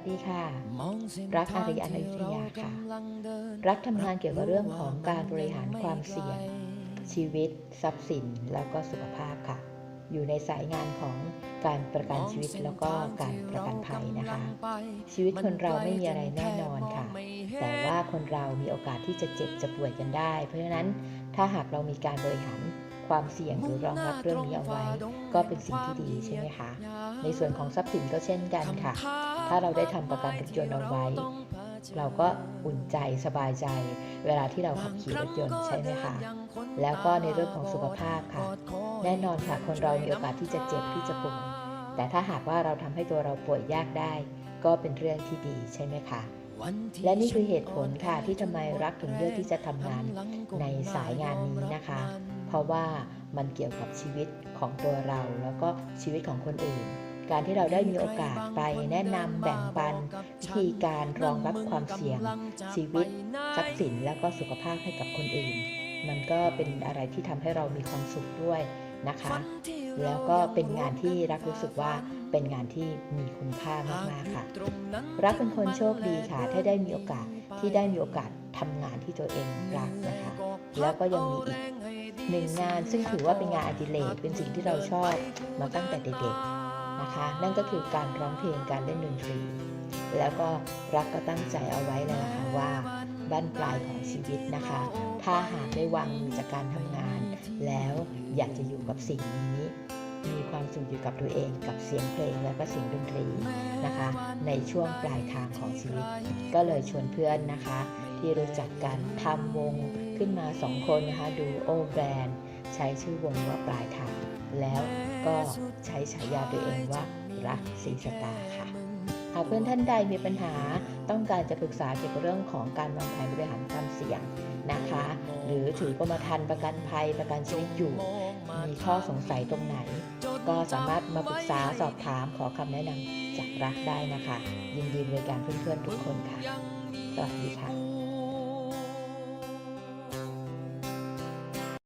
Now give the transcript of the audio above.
วัสดีค่ะ รัรักกอาอาริริยออนุนุสสยายาค่ะค่ะรัรักกทำงางทำานนเกี่เกี่ยยววกักับบเรื่เรื่อองงขขอองงกาการรบบริริหาหารรความมคาวเสี่เสี่ยยงงชีวิต ทรัพย์สินแล้วก็สุขภาพค่ะ อยู่ในสายงานของการประกันชีวิตแล้วก็การประกันภัยนะคะ ชีวิตคนเราไม่มีอะไรแน่นอนค่ะ แต่ว่าคนเรามีโอกาสที่จะเจ็บจะป่วยกันได้ เพราะฉะนั้นถ้าหากเรามีการบริหาร ความเสี่ยงหรือรองรับเรื่องนี้เอาไว้ ก็เป็นสิ่งที่ดีใช่ไหมคะ ในส่วนของทรัพย์สินก็เช่นกันค่ะ ถ้าเราได้ทำประกันรถยนต์เอาไว้ เราก็อุ่นใจสบายใจ เวลาที่เราขับขี่รถยนต์ใช่ไหมคะแล้วก็ในเรื่องของสุขภาพค่ะ แน่นอนค่ะคนเรามีโอกาสที่จะเจ็บที่จะป่วยแต่ถ้าหากว่าเราทำให้ตัวเราป่วยยากได้ ก็เป็นเรื่องที่ดีใช่ไหมคะและนี่คือเหตุผลค่ะที่ทำไมรักถึงเลือกที่จะทำงางานในสายงานนี้นะคะ เพราะว่ามันเกี่ยวกับชีวิตของตัวเราแล้วก็ชีวิตของคนอื่น การที่เราได้มีโอกาสไปแนะนำแบ่งปัน วิธีการรองรับความเสี่ยง ชีวิตทรัพย์สินแล้วก็สุขภาพให้กับคนอื่น มันก็เป็นอะไรที่ทำให้เรามีความสุขด้วยนะคะ แล้วก็เป็นงานที่รักรู้สึกว่าเป็นงานที่มีคุณค่ามากๆค่ะ รักเป็นคนโชคดีค่ะ ถ้าได้มีโอกาสที่ได้มีโอกาส ทำงานที่ตัวเองรักนะคะ แล้วก็ยังมีอีกหนึ่งงานซึ่งถือว่าเป็นงานอดิเรกเป็นสิ่งที่เราชอบมาตั้งแต่เด็กๆนะคะ นั่นก็คือการร้องเพลงการเล่นดนตรี แล้วก็รักก็ตั้งใจเอาไว้เลยนะคะว่าบ้านปลายของชีวิตนะคะ ถ้าหากได้วางมือจากการทำงาน แล้วอยากจะอยู่กับสิ่งนี้ มีความสุขอยู่กับตัวเองกับเสียงเพลงและก็เสียงดนตรีนะคะ ในช่วงปลายทางของชีวิต ก็เลยชวนเพื่อนนะคะ ที่รู้จักกันทำวงขึ้นมาสองคนนะคะดูโอแบรนด์ใช้ชื่อวงว่าปลายทางแล้วก็ใช้ฉายาตัวเองว่ารักสีสตาร์ค่ะหากเพื่อนท่านใดมีปัญหาต้องการจะปรึกษาเกี่ยวกับเรื่องของการวางแผนบริหารความเสี่ยงนะคะ หรือถือกรมธรรม์ประกันภัยประกันชีวิตอยู่ มีข้อสงสัยตรงไหน ก็สามารถมาปรึกษาสอบถามขอคำแนะนำจากรักได้นะคะ ยินดีบริการเพื่อนๆทุกคนค่ะ สวัสดีค่ะ